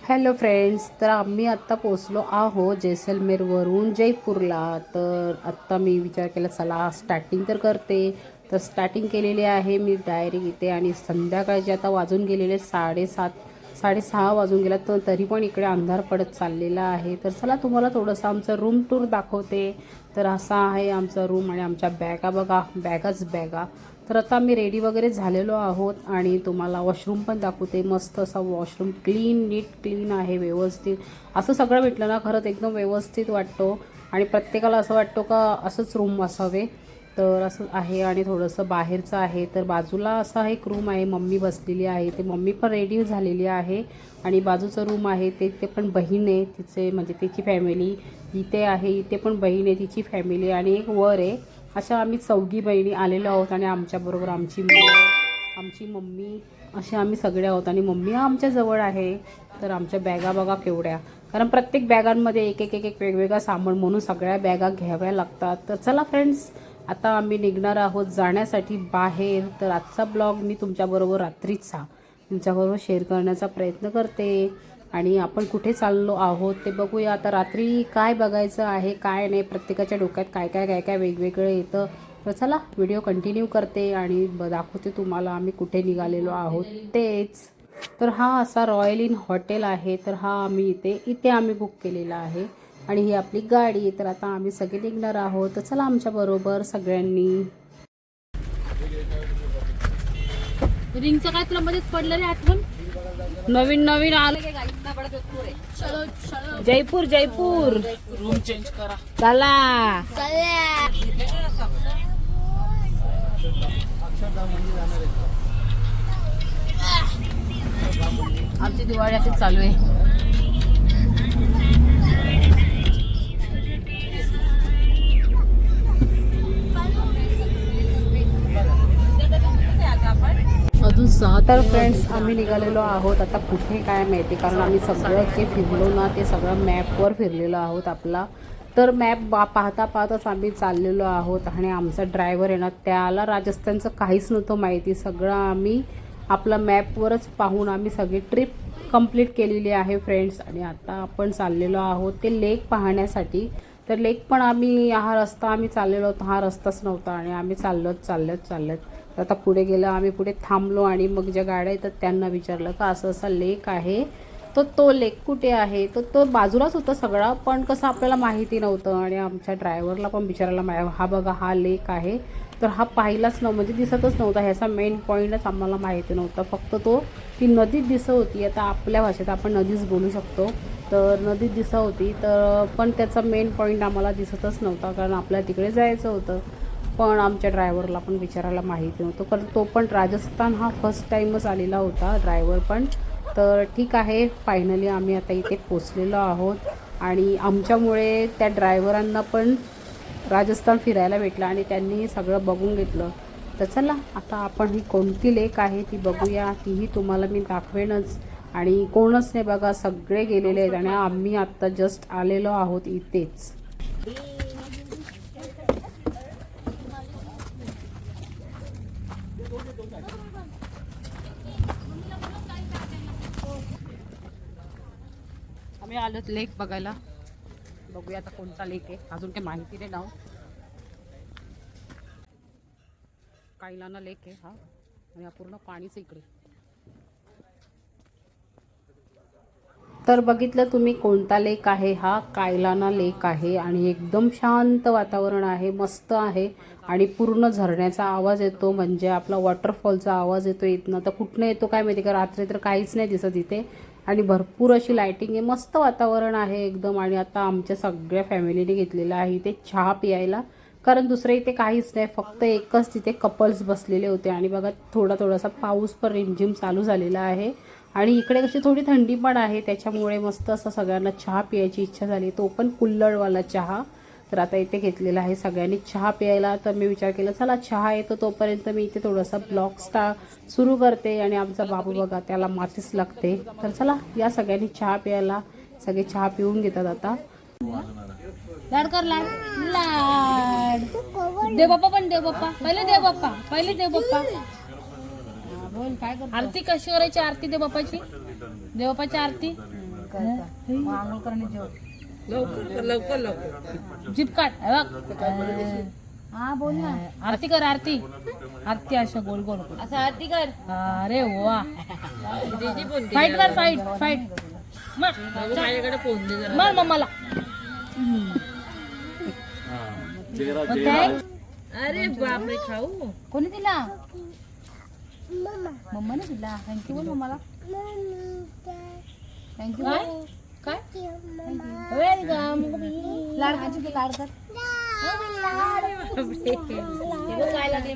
Hello friends तर आम्ही आत्ता पोचलो आहो जैसलमेरवरून जयपूरला. तर आत्ता मी विचार केला चला स्टार्टिंग तर करते. तर स्टार्टिंग केलेली आहे मी डायरेक्ट इथे आणि संध्याकाळचे आता वाजून गेलेले साडेसात साडेसहा वाजून गेला. तर तरी पण इकडे अंधार पडत चाललेला आहे. तर चला तुम्हाला थोडंसं आमचं रूम टूर दाखवते. तर असा आहे आमचा रूम आणि आमच्या बॅगा बघा बॅगाच बॅगा. तर आता आम्ही रेडी वगैरे झालेलो आहोत आणि तुम्हाला वॉशरूम पण दाखवते. मस्त असा वॉशरूम क्लीन नीट क्लीन आहे व्यवस्थित. असं सगळं भेटलं ना खरंच एकदम व्यवस्थित वाटतो. आणि प्रत्येकाला असं वाटतो का असंच रूम असावे. तर असं आहे आणि थोडंसं बाहेरचं आहे. तर बाजूला असा एक रूम आहे मम्मी बसलेली आहे. ते मम्मी पण रेडी झालेली आहे. आणि बाजूचं रूम आहे ते ते पण बहीण आहे तिचे म्हणजे तिची फॅमिली इथे आहे इथे पण बहीण आहे तिची फॅमिली आणि एक वर आहे. अशा आम्ही चौघी बहिणी आलेलो आहोत आणि आमच्याबरोबर आमची मुलं आमची मम्मी असे आम्ही सगळे आहोत. आणि मम्मी आमच्या जवळ आहे तर आमच्या बॅगा बघा केवढ्या. कारण प्रत्येक बॅगांमध्ये एक एक एक एक वेगवेगळा सामान म्हणून सगळ्या बॅगा घ्याव्या लागतात. तर चला फ्रेंड्स आता आम्ही निघणार आहोत जाण्यासाठी बाहेर. तर आजचा ब्लॉग मी तुमच्याबरोबर रात्रीचा तुमच्याबरोबर शेअर करण्याचा प्रयत्न करते. आणि आपण कुठे चाललो आहोत ते बघूया. आता रात्री काय बघायचं आहे काय नाही प्रत्येकाच्या डोक्यात काय काय काय काय वेगवेगळं येतं. तर चला व्हिडिओ कंटिन्यू करते आणि ब दाखवते तुम्हाला आम्ही कुठे निघालेलो आहोत तेच. तर हा असा रॉयल इन हॉटेल आहे. तर हा आम्ही इथे इथे आम्ही बुक केलेला आहे. आणि ही आपली गाडी तर आता आम्ही सगळे निघणार आहोत. तर चला आमच्याबरोबर सगळ्यांनी. रिंगचं काय तुला मध्येच पडलं रे आठवण? नवीन नवीन आलं जयपूर जयपूर. रूम चेंज करा. चला. आमची दिवाळी अशीच चालू आहे. सहा तर फ्रेंड्स आम्ही निघालेलो आहोत. आता कुठे काय माहिती? कारण आम्ही सगळं जे फिरलो ना ते सगळं मॅपवर फिरलेलो आहोत आपला. तर मॅप बा पाहता पाहताच आम्ही चाललेलो आहोत आणि आमचा ड्रायव्हर आहे ना त्याला राजस्थानचं काहीच नव्हतं माहिती. सगळं आम्ही आपला मॅपवरच पाहून आम्ही सगळी ट्रिप कंप्लीट केलेली आहे फ्रेंड्स आणि आता आपण चाललेलो आहोत ते लेक पाहण्यासाठी. तर लेक पण आम्ही हा रस्ता आम्ही चाललेलो होतो. हा रस्ताच नव्हता आणि आम्ही चाललोच चाललोच चाललोत. तर आता पुढे गेलं आम्ही पुढे थांबलो आणि मग ज्या गाड्या येतात त्यांना विचारलं का असं असा लेक आहे? तर तो लेक कुठे आहे? तर तो बाजूलाच होता सगळा पण कसं आपल्याला माहिती नव्हतं आणि आमच्या ड्रायव्हरला पण विचारायला मा हा बघा हा लेक आहे. तर हा पाहिलाच नव्ह म्हणजे दिसतच नव्हता ह्याचा मेन पॉईंटच आम्हाला माहिती नव्हता. फक्त तो ती नदीत दिसत होती. आता आपल्या भाषेत आपण नदीच बोलू शकतो. तर नदीत दिसत होती तर पण त्याचा मेन पॉईंट आम्हाला दिसतच नव्हता कारण आपल्याला तिकडे जायचं होतं. पण आमच्या ड्रायव्हरला पण विचारायला माहिती नव्हतं. कारण तो पण राजस्थान हा फर्स्ट टाईमच आलेला होता ड्रायव्हर पण. तर ठीक आहे फायनली आम्ही आता इथे पोचलेलो आहोत. आणि आमच्यामुळे त्या ड्रायव्हरांना पण राजस्थान फिरायला भेटलं आणि त्यांनी सगळं बघून घेतलं. तर चला आता आपण ही कोणती लेक आहे ती बघूया. तीही तुम्हाला मी दाखवेनच. आणि कोणच नाही बघा सगळे गेलेले आहेत आणि आम्ही आत्ता जस्ट आलेलो आहोत इथेच. आम्ही आलोत लेक बघायला. बघूया आता कोणता लेक आहे. अजून काही माहिती नाही नाव. कायलाना लेक आहे हा. आणि हा पूर्ण पाणीच इकडे. तर बघितलं तुम्ही कोणता लेक आहे हा. कायलाना लेक आहे आणि एकदम शांत वातावरण आहे मस्त आहे आणि पूर्ण झरण्याचा आवाज येतो. म्हणजे आपला वॉटरफॉलचा आवाज येतो इथनं. तर कुठनं येतो काय माहिती? का रात्री तर काहीच नाही दिसत इथे. आणि भरपूर अशी लायटिंग आहे. मस्त वातावरण आहे एकदम. आणि आता आमच्या सगळ्या फॅमिलीने घेतलेलं आहे इथे चहा पियायला. कारण दुसरे इथे काहीच नाही. फक्त एकच तिथे कपल्स बसलेले होते. आणि बघा थोडा थोडासा पाऊस पण रिमझिम चालू झालेला आहे. आणि इकडे कशी थोडी थंडी पण आहे. त्याच्यामुळे मस्त असं सगळ्यांना चहा पियायची इच्छा झाली. तो पण कुल्लडवाला चहा. तर आता इथे घेतलेला आहे सगळ्यांनी चहा प्यायला. तर मी विचार केला चला चहा येतो तोपर्यंत मी इथे थोडासा ब्लॉग स्टा सुरू करते आणि आमचा बाबू बघा त्याला मातीच लागते. तर चला या सगळ्यांनी चहा प्यायला. सगळे चहा पिऊन घेतात आता. लाड कर लाड. लाड. देव बाप्पा पण देव बाप्पा. पहिले देव बाप्पा. पहिले देव बाप्पा. बोल काय आरती कशी करायची आरती देव बाप्पाची? देव बाप्पाची आरती? आंघोळ करण्याची लवकर लवकर लवकर. हे हा बोल ना. आरती कर आरती. आरती अशा गोल गोल असं आरती कर. अरे वा. फाईट कर फाईट फाईट माझ्याकडे फोन दे मग मम्माला अरे बापरे खाऊ. कोणी दिला? मम्माने दिला. थँक्यू बोल मम्माला. थँक्यू काय? वेलकम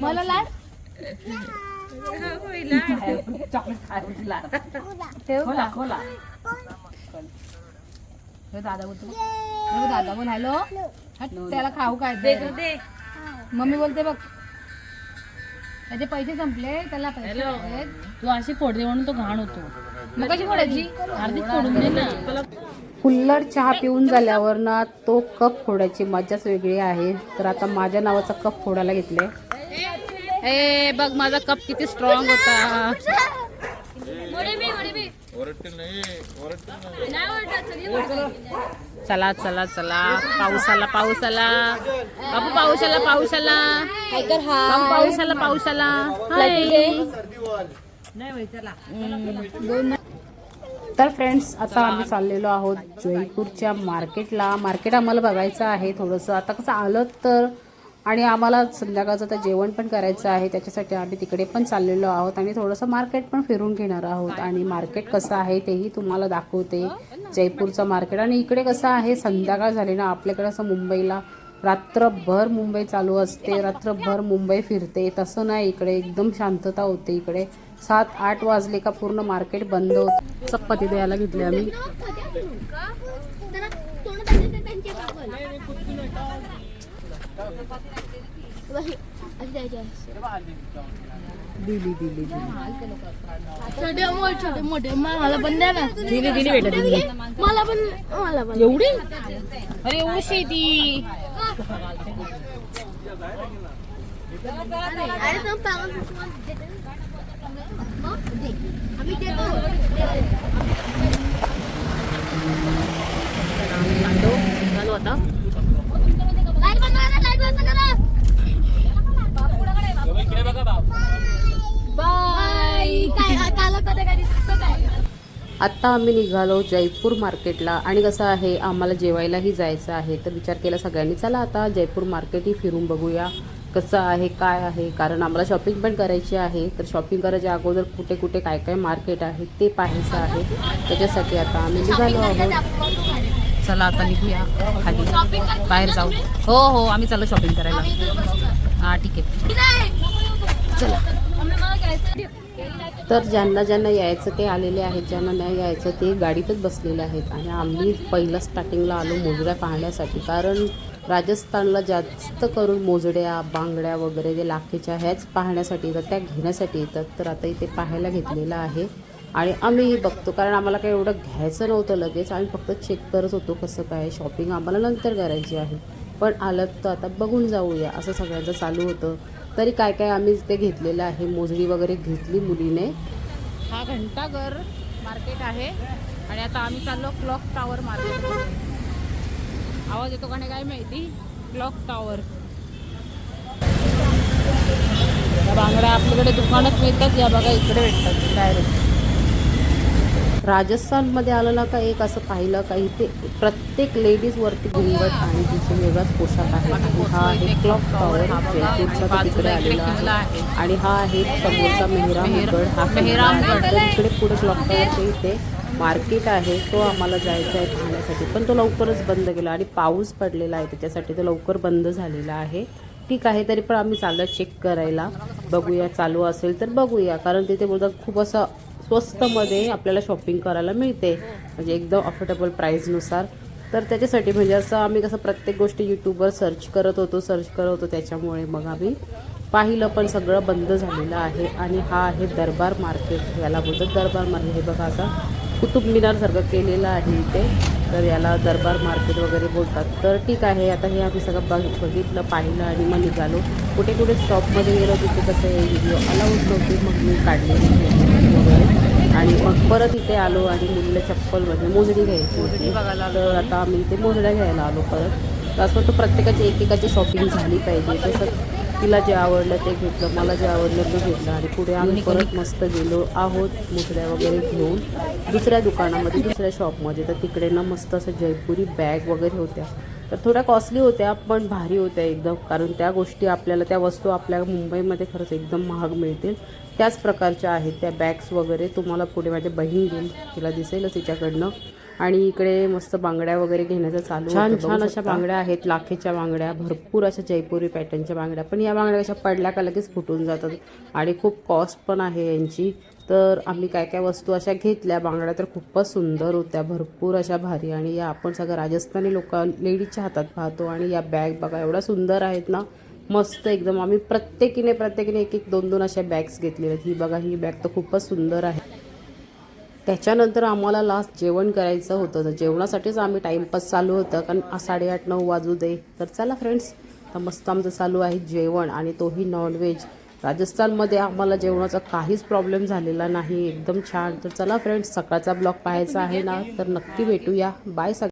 मला लाड? चॉकलेट लाड खोला हे दादा बोलतो हे दादा बोल हॅलो. हट, त्याला खाऊ काय ते? मम्मी बोलते बघ. त्याचे पैसे संपले त्याला पैसे. तू अशी फोड दे म्हणून तो घाण होतो. मग कशी फोडायची? अर्धी फोडून दे ना. कुल्लड चहा पिऊन झाल्यावर ना तो कप फोडायची. मजाच वेगळी आहे. तर आता माझ्या नावाचा कप फोडायला घेतले. ए बघ माझा कप किती स्ट्रॉंग होता. चला चला चला. पाऊस आला पाऊस आला बाबू पाऊस आला पाऊस आला बाबू पाऊस आला पाऊस आला हाय. तर फ्रेंड्स आता आम्ही चाललेलो आहोत जयपूरच्या मार्केटला. मार्केट आम्हाला बघायचं आहे थोडंसं. आता कसं आलं तर आणि आम्हाला संध्याकाळचं आता जेवण पण करायचं आहे त्याच्यासाठी आम्ही तिकडे पण चाललेलो आहोत आणि थोडंसं मार्केट पण फिरून घेणार आहोत. आणि मार्केट कसं आहे तेही तुम्हाला दाखवते. जयपूरचं मार्केट. आणि इकडे कसं आहे संध्याकाळ झाली ना आपल्याकडे असं मुंबईला रात्रभर मुंबई चालू असते रात्रभर मुंबई फिरते. तसं नाही इकडे एकदम शांतता होते इकडे सात आठ वाजले का पूर्ण मार्केट बंद होत. चपाती द्यायला घेतली आम्ही. दिली दिली दिली. छोटे मोठे छोटे मोठे मला पण द्या ना दिली दिली बेटा दिली. मला पण मला पण. एवढी? अरे एवढी ती. अरे तो पागल आम्ही देतो चालू आता लाइट बंद करा लाइट बंद करा बाय काय काल कधी कधी काय आत्ता आम्ही निघालो जयपूर मार्केटला आणि कसं आहे आम्हाला जेवायलाही जायचं आहे. तर विचार केला सगळ्यांनी चला आता जयपूर मार्केटही फिरून बघूया कसं आहे काय आहे. कारण आम्हाला शॉपिंग पण करायची आहे. तर शॉपिंग करायच्या अगोदर कुठे कुठे काय काय मार्केट आहे ते पाहायचं आहे. त्याच्यासाठी आता आम्ही निघालो आहोत. चला आता निघूया खाली. बाहेर जाऊ. हो हो आम्ही चालू शॉपिंग करायला. हां ठीक आहे. चला. तर ज्यांना ज्यांना यायचं ते आलेले आहेत ज्यांना नाही यायचं ते गाडीतच बसलेले आहेत. आणि आम्ही पहिलं स्टार्टिंगला आलो मोजड्या पाहण्यासाठी. कारण राजस्थानला जास्त करून मोजड्या बांगड्या वगैरे जे लाखेच्या ह्याच पाहण्यासाठी येतात त्या घेण्यासाठी येतात. तर आता इथे पाहायला घेतलेलं आहे. आणि आम्हीही बघतो कारण आम्हाला काही एवढं घ्यायचं नव्हतं लगेच. आम्ही फक्त चेक करत होतो कसं काय शॉपिंग आम्हाला नंतर करायची आहे. पण आलं तर आता बघून जाऊया असं सगळ्यांचं चालू होतं. तरी काय काय आम्ही ते घेतलेलं आहे. मोजडी वगैरे घेतली मुलीने. हा घंटाघर मार्केट आहे. आणि आता आम्ही चाललो क्लॉक टावर मार्केट आवाज येतो का नाही काय माहिती? Clock tower. बांगड्या आपल्याकडे दुकानात मिळतात या बघा इकडे भेटतात डायरेक्ट राजस्थानमध्ये आलं ना का एक असं पाहिलं का इथे प्रत्येक लेडीज वरती घुंगट आणि तिचे वेगळाच पोशाख आहे. हा आहे क्लॉक टॉवर जयपूरचा तिकडे आलेला आहे. आणि हा आहे समोरचा मेहरामगड हा मेहरामगड इकडे पुढे क्लॉक टॉवरच्या इथे मार्केट आहे. तो आम्हाला जायचा आहे पाहण्यासाठी. पण तो लवकरच बंद केला. आणि पाऊस पडलेला आहे त्याच्यासाठी तो लवकर बंद झालेला आहे. ठीक आहे तरी पण आम्ही चाललं चेक करायला. बघूया चालू असेल तर बघूया. कारण तिथे बोलतात खूप असं स्वस्तमध्ये आपल्याला शॉपिंग करायला मिळते. म्हणजे एकदम अफोर्डेबल प्राईजनुसार तर त्याच्यासाठी म्हणजे असं आम्ही कसं प्रत्येक गोष्टी यूट्यूबवर सर्च करत होतो सर्च करत होतो त्याच्यामुळे मग आम्ही पाहिलं पण सगळं बंद झालेलं आहे. आणि हा आहे दरबार मार्केट. याला बोलतात दरबार मार्केट. हे बघा असा कुतुब मिनारसारखं केलेलं आहे इथे. तर याला दरबार मार्केट वगैरे बोलतात. तर ठीक आहे आता हे आम्ही सगळं बघ बघितलं पाहिलं आणि मग निघालो. कुठे कुठे स्टॉपमध्ये गेलो तिथे कसं हे व्हिडिओ अलाउड नव्हते मग मी काढले वगैरे. आणि मग परत इथे आलो आणि मुलीला चप्पल म्हणजे मोजडी घ्यायची होती. तर आता आम्ही इथे मोजड्या घ्यायला आलो परत. तर असं वाटतं प्रत्येकाची एकेकाची शॉपिंग झाली पाहिजे. तसं तिला जे आवडलं ते घेतलं मला जे आवडलं ते घेतलं आणि पुढे आम्ही परत मस्त गेलो आहोत मोजड्या वगैरे घेऊन. दुसऱ्या दुकानामध्ये दुसऱ्या शॉपमध्ये. तर तिकडे ना मस्त असं जयपुरी बॅग वगैरे होत्या. तर थोड्या कॉस्टली होत्या पण भारी होत्या एकदम. कारण त्या गोष्टी आपल्याला त्या वस्तू आपल्या मुंबईमध्ये खरंच एकदम महाग मिळतील. त्याच प्रकारच्या आहेत त्या बॅग्स वगैरे. तुम्हाला पुढे माझी बहीण घेईल तिला दिसेलच तिच्याकडनं. आणि इकडे मस्त बांगड्या वगैरे घेण्याचं चालू छान छान अशा बांगड्या आहेत लाखेच्या बांगड्या भरपूर अशा जयपुरी पॅटर्नच्या बांगड्या. पण या बांगड्या कशा पडल्या का लगेच फुटून जातात. आणि खूप कॉस्ट पण आहे यांची. तर आम्ही काय काय वस्तू अशा घेतल्या. बांगड्या तर खूपच सुंदर होत्या भरपूर अशा भारी. आणि या आपण सगळं राजस्थानी लोक लेडीजच्या हातात पाहतो. आणि या बॅग बघा एवढ्या सुंदर आहेत ना. मस्त एकदम. आम्ही प्रत्येकीने प्रत्येकीने एक एक दोन दोन अशा बॅग्स घेतलेल्या आहेत. ही बघा ही बॅग तर खूपच सुंदर आहे. त्याच्यानंतर आम्हाला लास्ट जेवण करायचं होतं. तर जेवणासाठीच आम्ही टाईमपास चालू होतं. कारण साडेआठ नऊ वाजू दे. तर चला फ्रेंड्स तर मस्त आमचं चालू आहे जेवण आणि तोही नॉनव्हेज राजस्थानमध्ये आम्हाला जेवणाचा काहीच प्रॉब्लेम झालेला नाही. एकदम छान. तर चला फ्रेंड्स सकाळचा ब्लॉग पाहायचा आहे ना तर नक्की भेटूया. बाय सग